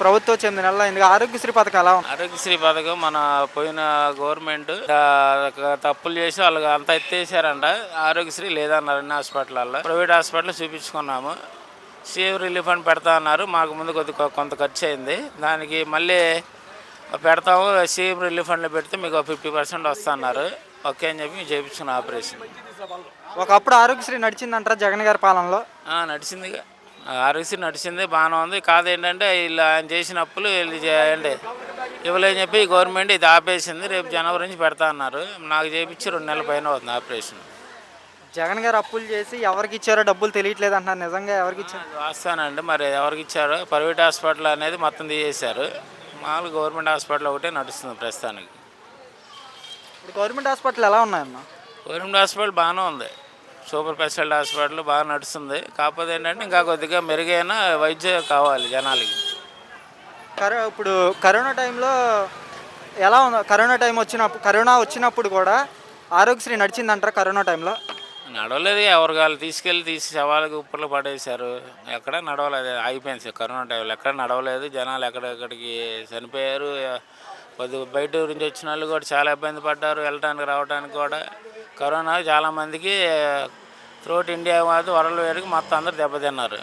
ప్రభుత్వం అయింది ఆరోగ్యశ్రీ పథకం ఎలా ఉంది? ఆరోగ్యశ్రీ పథకం మన పోయిన గవర్నమెంట్ తప్పులు చేసి వాళ్ళకి అంత ఎత్తేసారంట. ఆరోగ్యశ్రీ లేదన్నారు అన్ని హాస్పిటల్లో ప్రైవేట్ హాస్పిటల్ చూపించుకున్నాము. సీఎం రిలీఫ్ అని పెడతా అన్నారు. మాకు ముందు కొద్ది కొంత ఖర్చు అయింది. దానికి మళ్ళీ పెడతాము. సీఎం రిలీఫ్ ఫండ్లో పెడితే మీకు ఫిఫ్టీ పర్సెంట్ వస్తా అన్నారు. ఓకే అని చెప్పి చేయించుకున్నాం ఆపరేషన్. ఒకప్పుడు ఆరోగ్యశ్రీ నడిచిందంటారా జగన్ గారి పాలనలో? ఆ, నడిచిందిగా. ఆరోగ్యశ్రీ నడిచింది బాగానే ఉంది. కాదేంటంటే వీళ్ళు ఆయన చేసిన అప్పులు వీళ్ళు చేయండి. ఇవ్వలేని చెప్పి గవర్నమెంట్ ఇది ఆపేసింది. రేపు జనవరి నుంచి పెడతా అన్నారు. నాకు చేయించి రెండు నెలల పైన అవుతుంది ఆపరేషన్. జగన్ గారు అప్పులు చేసి ఎవరికి ఇచ్చారో డబ్బులు తెలియట్లేదు అంటున్నారు. నిజంగా ఎవరికి ఇచ్చారు? వస్తానండి మరి ఎవరికి ఇచ్చారో? ప్రైవేట్ హాస్పిటల్ అనేది మొత్తం తీసేశారు. మామూలు గవర్నమెంట్ హాస్పిటల్ ఒకటే నడుస్తుంది ప్రస్తుతానికి. ఇప్పుడు గవర్నమెంట్ హాస్పిటల్ ఎలా ఉన్నాయన్న గవర్నమెంట్ హాస్పిటల్ బాగానే ఉంది. సూపర్ స్పెషాలిటీ హాస్పిటల్ బాగా నడుస్తుంది. కాకపోతే ఏంటంటే ఇంకా కొద్దిగా మెరుగైన వైద్యం కావాలి జనాలకి. కరో ఇప్పుడు కరోనా టైంలో ఎలా ఉంది కరోనా టైం వచ్చినప్పుడు కరోనా వచ్చినప్పుడు కూడా ఆరోగ్యశ్రీ నడిచిందంటారా కరోనా టైంలో? నడవలేదు ఎవరు కాళ్ళు తీసుకెళ్ళి తీసి శవాలకు ఉప్పులు పడేశారు. ఎక్కడ నడవలేదు అయిపోయింది కరోనా టైంలో. ఎక్కడ నడవలేదు జనాలు ఎక్కడెక్కడికి చనిపోయారు. కొద్ది బయట నుంచి వచ్చిన వాళ్ళు కూడా చాలా ఇబ్బంది పడ్డారు వెళ్ళడానికి రావడానికి కూడా. కరోనా చాలామందికి త్రోట్ ఇండియా వరల్డ్ వేడికి మొత్తం అందరు దెబ్బతిన్నారు.